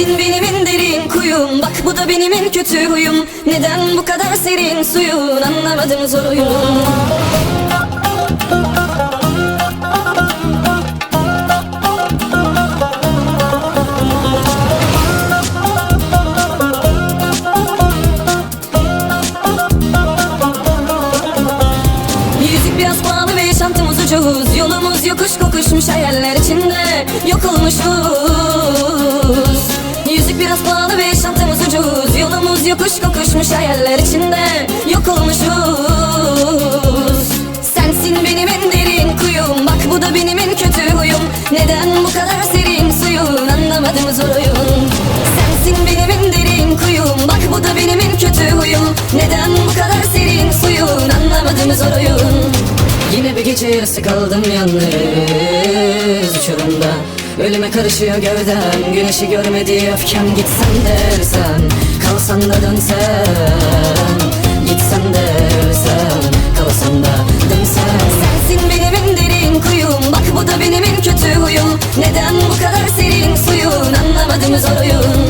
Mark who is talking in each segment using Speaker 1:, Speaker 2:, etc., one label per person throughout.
Speaker 1: Sensin benim en derin kuyum. Bak bu da benim en kötü huyum. Neden bu kadar serin suyun? Anlamadım zor yaşantımız ucuz. Yolumuz yokuş kokuşmuş hayaller içinde. Yok olmuşuz yokuş kokuşmuş hayaller içinde. Yok olmuşuz. Sensin benim en derin kuyum. Bak bu da benim en kötü huyum. Neden bu kadar serin suyun? Anlamadım zor oyun? Sensin benim en derin kuyum. Bak bu da benim en kötü huyum. Neden bu kadar serin suyun? Anlamadım zor oyun? Yine bir gece yarısı kaldım yalnız uçurumda Ölüme karışıyor gövdem Güneşi görmedi öfkem. Gitsen de ölsem Kalsan da dönsen Gitsen de ölsem Kalsan da dönsen Sensin benim en derin kuyum Bak bu da benim en kötü huyum. Neden bu kadar serin suyun? Anlamadım zor oyun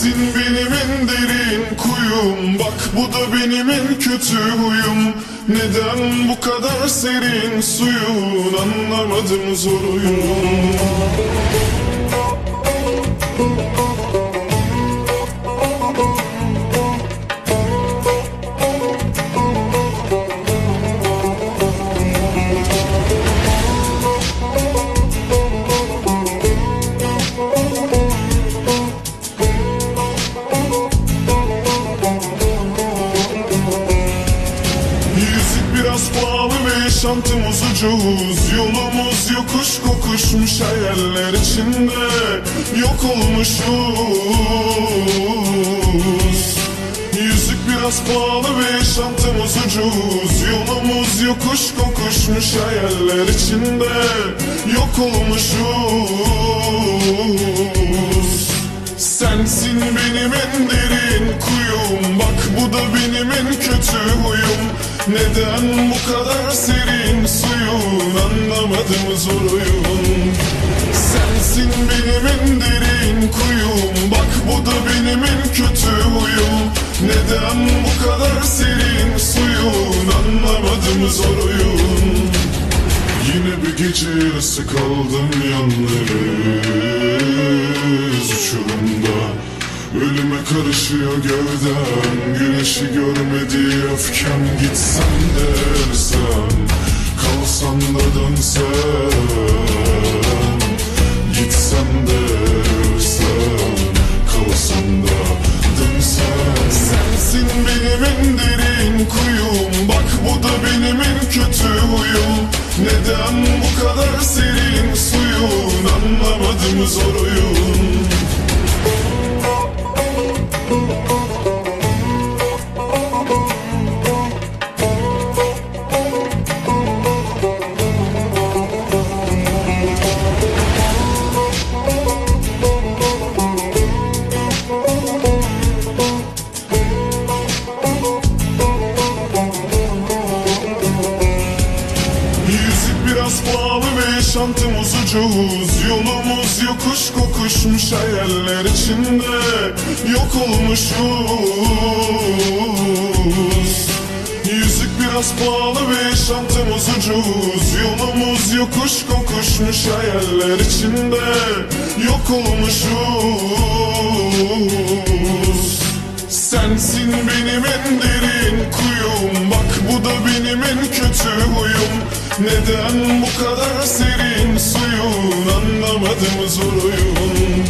Speaker 2: Sensin benim en derin kuyum. Bak bu da benim en kötü huyum. Neden bu kadar serin suyun? Anlamadım zor Yüzük biraz pahalı ve yaşantımız ucuz. Yolumuz yokuş kokuşmuş hayaller içinde. Yok olmuşuz. Yüzük biraz pahalı ve yaşantımız ucuz. Yolumuz yokuş kokuşmuş hayaller içinde. Yok olmuşuz. Sensin benim en derin kuyum. Bak bu da benim en kötü huyum Neden bu kadar serin suyun? Anlamadım zor oyun Sensin benim en derin kuyum. Bak bu da benim en kötü huyum. Neden bu kadar serin suyun? Anlamadım zor oyun Yine bir gece yarısı kaldım yalnız uçurumda Ölüme karışıyor gövdem Güneşi görmedi öfkem. Gitsem de ölsem Kalsam da dönsem. Gitsem de ölsem Kalsam da dönsem. Sensin benim en derin kuyum. Bak bu da benim en kötü huyum. Neden bu kadar serin suyun? Anlamadım zor ve yaşantımız ucuz Yolumuz yokuş kokuşmuş hayaller içinde. Yok olmuşuz. Yüzük biraz pahalı ve yaşantımız ucuz Yolumuz yokuş kokuşmuş hayaller içinde. Yok olmuşuz Neden bu kadar serin suyun Anlamadım zor oyun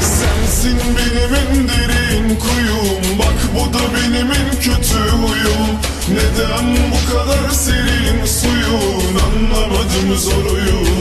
Speaker 2: Sensin benim en derin kuyum Bak bu da benim en kötü huyum. Neden bu kadar serin suyun Anlamadım zor oyun